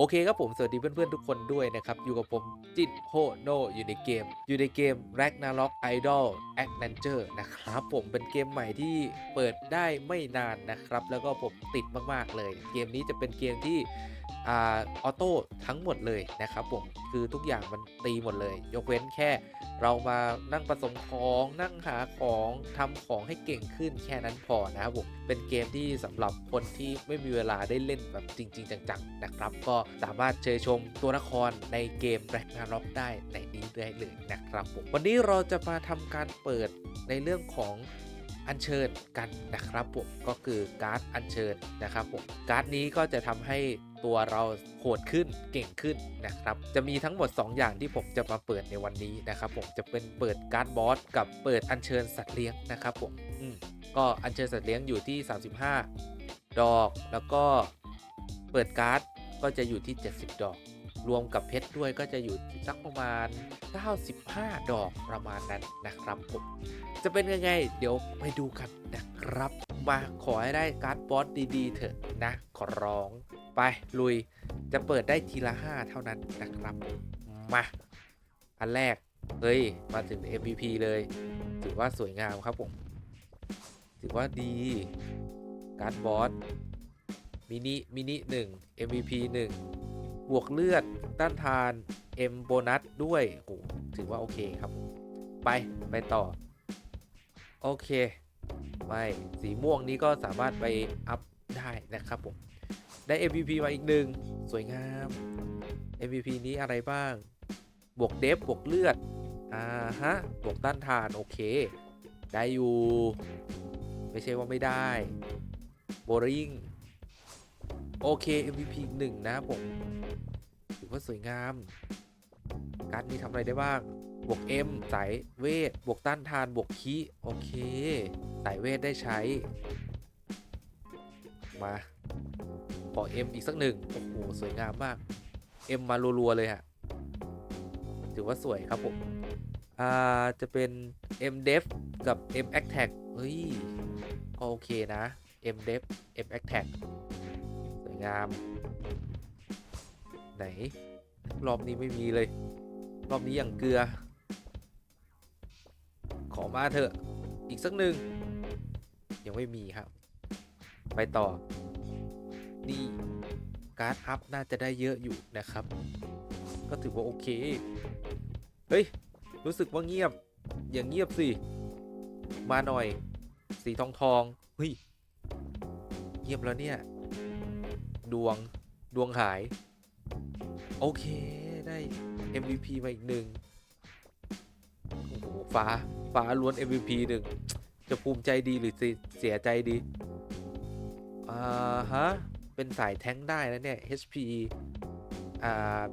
โอเคครับผมสวัสดีเพื่อนๆทุกคนด้วยนะครับ อยู่กับผมจินโฮโนอยู่ในเกม อยู่ในเกม Ragnarok Idol Adventure นะครับผมเป็นเกมใหม่ที่เปิดได้ไม่นานนะครับ แล้วก็ผมติดมากๆเลย เกมนี้จะเป็นเกมที่ ออโต้ทั้งหมดเลยนะครับผมคือทุกอย่างมันตีหมดเลย ยกเว้นแค่เรามานั่งผสมของนั่งหาของทำของให้เก่งขึ้นแค่นั้นพอนะครับผมเป็นเกมที่สำหรับคนที่ไม่มีเวลาได้เล่นแบบจริง ๆ จังๆนะครับ ก็สามารถเชยชมตัวละครในเกม Ragnarok ได้ในนี้ได้เลยนะครับผมวันนี้เราจะมาทำการเปิดในเรื่องของอัญเชิญกันนะครับผมก็คือการ์ดอัญเชิญนะครับผมการ์ดนี้ก็จะทำให้ ตัวเราโหดขึ้นเก่งขึ้นนะครับ จะมีทั้งหมด 2 อย่างที่ผมจะมาเปิดในวันนี้นะครับผมจะเป็นเปิดการ์ดบอสกับเปิดอัญเชิญสัตว์เลี้ยงนะครับผมอืมก็อัญเชิญสัตว์เลี้ยงอยู่ที่ 35 ดอกแล้วก็เปิดการ์ดก็จะอยู่ที่ 70 ดอก รวมกับเพชรด้วยก็จะอยู่ที่สักประมาณ 95 ดอกประมาณนั้นนะครับผมจะเป็นยังไง เดี๋ยวไปดูกันนะครับ มาขอให้ได้การ์ดบอสดีๆเถอะนะ ขอร้อง ไป ลุยจะเปิดได้ทีละ 5 เท่านั้นนะครับ มา อันแรก เฮ้ย มาถึง MVP เลย ถือว่าสวยงามครับผม ถือว่าดี การ์ดบอส มินิ มินิ 1 MVP 1 บวกเลือด ต้านทาน M โบนัสด้วยโอ้ถือว่าโอเคครับ ไป ไปต่อ โอเค ไม่ สีม่วงนี้ก็สามารถไปอัพได้นะครับผม ได้ MVP มาอีกหนึ่งสวยงาม MVP นี้อะไรบ้าง บวกเดฟบวกเลือด อ่าฮะ บวกต้านทาน โอเค ได้อยู่ ไม่ใช่ว่าไม่ได้โบริงโอเค MVP อีกหนึ่งนะผม ถือว่าสวยงาม การนี้ทำอะไรได้บ้าง บวก M สายเวท บวกต้านทาน บวกคีโอเค สายเวทได้ใช้ มา อ M อีกสักหนึ่งโอ้โหสวยงามมาก M มารัวๆเลยฮะถือว่าสวยครับผมอ่าจะเป็น M def กับ M attack เฮ้ยก็โอเคนะ M def M attack สวยงาม ไหน รอบนี้ไม่มีเลย รอบนี้อย่างเกลือ ขอมาเถอะ อีกสักหนึ่งยังไม่มีครับ ไปต่อ นี่การ์ดอัพน่าจะได้เยอะอยู่นะครับ ก็ถือว่าโอเค เฮ้ย รู้สึกว่าเงียบ อย่างเงียบสิ มาหน่อย สีทองทองเฮ้ย เงียบแล้วเนี่ย ดวง ดวงหาย โอเค ได้ MVP มาอีกหนึ่งโอ้โหฟ้า ฟ้าล้วน MVP หนึ่ง จะภูมิใจดีหรือเสียเสียใจดี อ่าฮะ เป็นสายแท้งได้นะเนี่ย HP อ่า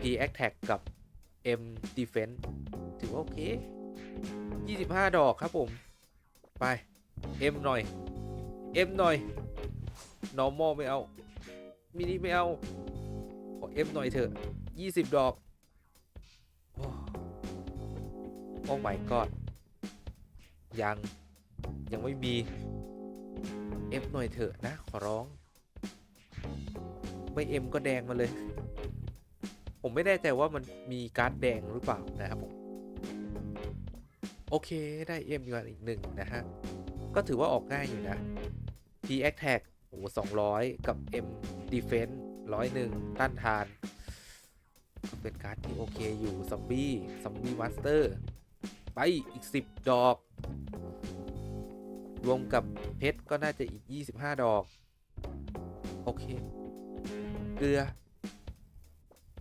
P Attack กับ M Defense ถือว่าโอเค 25 ดอกครับผม ไป M หน่อย M หน่อย normal ไม่เอา มินิไม่เอา ขอ M หน่อยเถอะ 20 ดอก โอ้โอ้ my god ยัง ยังไม่มี F หน่อยเถอะนะ ขอร้อง ไม่ M ก็แดงมาเลย ผมไม่แน่ใจว่ามันมีการ์ดแดงหรือเปล่านะครับผมโอเคได้ M อยู่อีกหนึ่งนะฮะ ก็ถือว่าออกง่ายอยู่นะ P Attack โอ้สองร้อยกับ M Defense ร้อยหนึ่งต้านทานก็เป็นการ์ดที่โอเคอยู่ซอมบี้ซอมบี้มาสเตอร์ไปอีก 10 ดอก รวมกับเพชรก็น่าจะอีก 25 ดอก โอเค เกลือ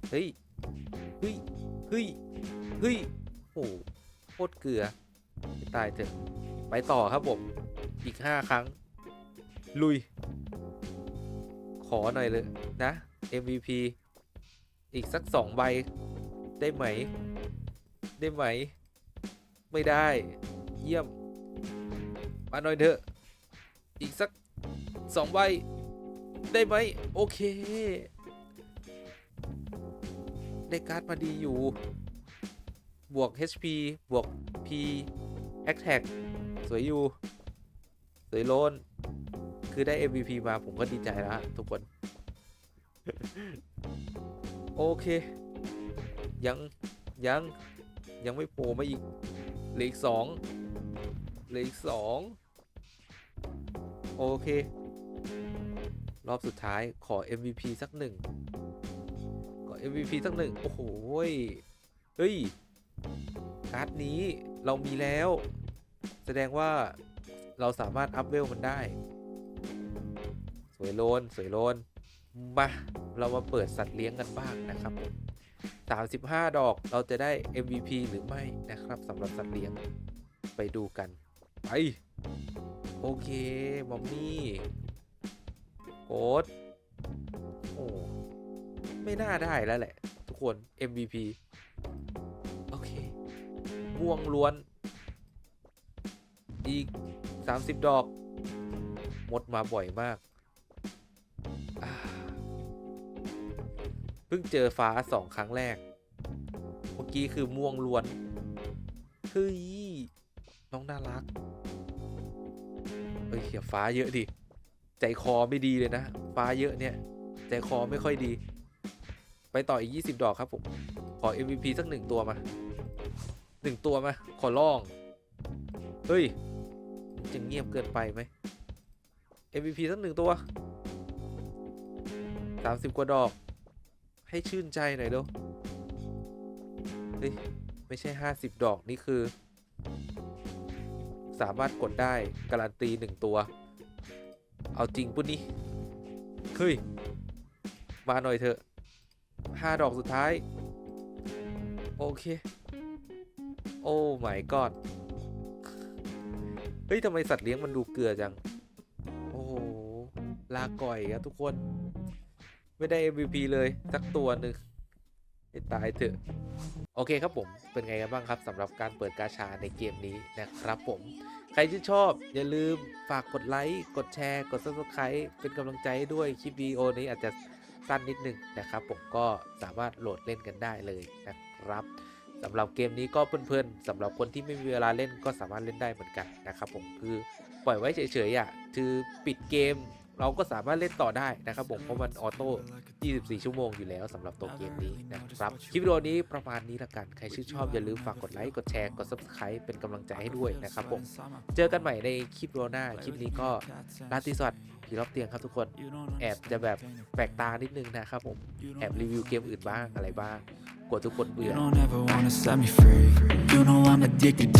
เฮ้ย เฮ้ย เฮ้ย เฮ้ย โอ้โคตรเกลือตายเถอะ ไปต่อครับผม อีก5ครั้ง ลุย ขอหน่อยเลยนะ MVP อีกสักสองใบ ได้ไหม ได้ไหม ไม่ได้ เยี่ยม มาหน่อยเถอะ อีกสักสองใบ ได้ไหมโอเค ได้การ์ดมาดีอยู่ บวก HP บวก P Attack สวยอยู่ สวยโลน คือได้ MVP มาผมก็ดีใจแล้วฮะทุกคน โอเค ยัง ยัง ยังไม่โผล่มาอีกเหลืออีกสองเหลืออีกสองโอเค รอบสุดท้ายขอ MVP สักหนึ่งขอ MVP สักหนึ่งโอ้โหยเฮ้ย การ์ดนี้เรามีแล้ว แสดงว่าเราสามารถอัพเวลมันได้ สวยโลน สวยโลน มา เรามาเปิดสัตว์เลี้ยงกันบ้างนะครับผม35 ดอกเราจะได้ MVP หรือไม่นะครับสำหรับสัตว์เลี้ยงไปดูกัน ไป โอเค มอมมี่ โค้ดโอ้ไม่น่าได้แล้วแหละ ทุกคน MVP โอเคม่วงล้วน อีก 30 ดอก หมดมาบ่อยมาก เพิ่งเจอฟ้าสองครั้งแรก เมื่อกี้คือม่วงล้วนเฮ้ยน้องน่ารักเฮ้ยเขียฟ้าเยอะดิ ใจคอไม่ดีเลยนะ ฟ้าเยอะเนี่ย ใจคอไม่ค่อยดี ไปต่ออีก 20 ดอกครับผม ขอ MVP สักหนึ่งตัวมาหนึ่งตัวมาขอร้อง เฮ้ยจะเงียบเกินไปไหม MVP สักหนึ่งตัว30กว่าดอก ให้ชื่นใจหน่อยเด้วเฮ้ย ไม่ใช่50ดอกนี่คือ สามารถกดได้ การันตีหนึ่งตัว เอาจริงปุ๊นี่เฮ้ย มาหน่อยเถอะห้าดอกสุดท้าย โอเค โอ้ my god เฮ้ยทำไมสัตว์เลี้ยงมันดูเกลือจัง โอ้โห ลาก่อยครับทุกคน ไม่ได้ MVP เลย สักตัวหนึ่งให้ตายเถอะ โอเคครับผม เป็นไงกันบ้างครับสำหรับการเปิดกาชาในเกมนี้นะครับผม ใครที่ชอบ อย่าลืมฝากกดไลค์กดแชร์ กด subscribe เป็นกำลังใจให้ด้วยคลิปวิดีโอนี้อาจจะสั้นนิดนึงนะครับ ผมก็สามารถโหลดเล่นกันได้เลยนะครับสำหรับเกมนี้ก็เพื่อนๆสำหรับคนที่ไม่มีเวลาเล่นก็สามารถเล่นได้เหมือนกันนะครับผมคือปล่อยไว้เฉยๆอะคือปิดเกม เราก็สามารถเล่นต่อได้นะครับผมเพราะมันออโต้ 24 ชั่วโมงอยู่แล้วสำหรับตัวเกมนี้นะครับคลิปวิดีโอนี้ประมาณนี้ละกัน ใครชื่นชอบอย่าลืมฝากกดไลค์กดแชร์กด subscribe เป็นกำลังใจให้ด้วยนะครับผมเจอกันใหม่ในคลิปวิดีโอหน้าคลิปนี้ก็ราตรีสวัสดิ์ผีรอบเตียงครับทุกคนแอบจะแบบแปลกตานิดนึงนะครับผมแอบรีวิวเกมอื่นบ้างอะไรบ้างกลัวทุกคนเบื่อ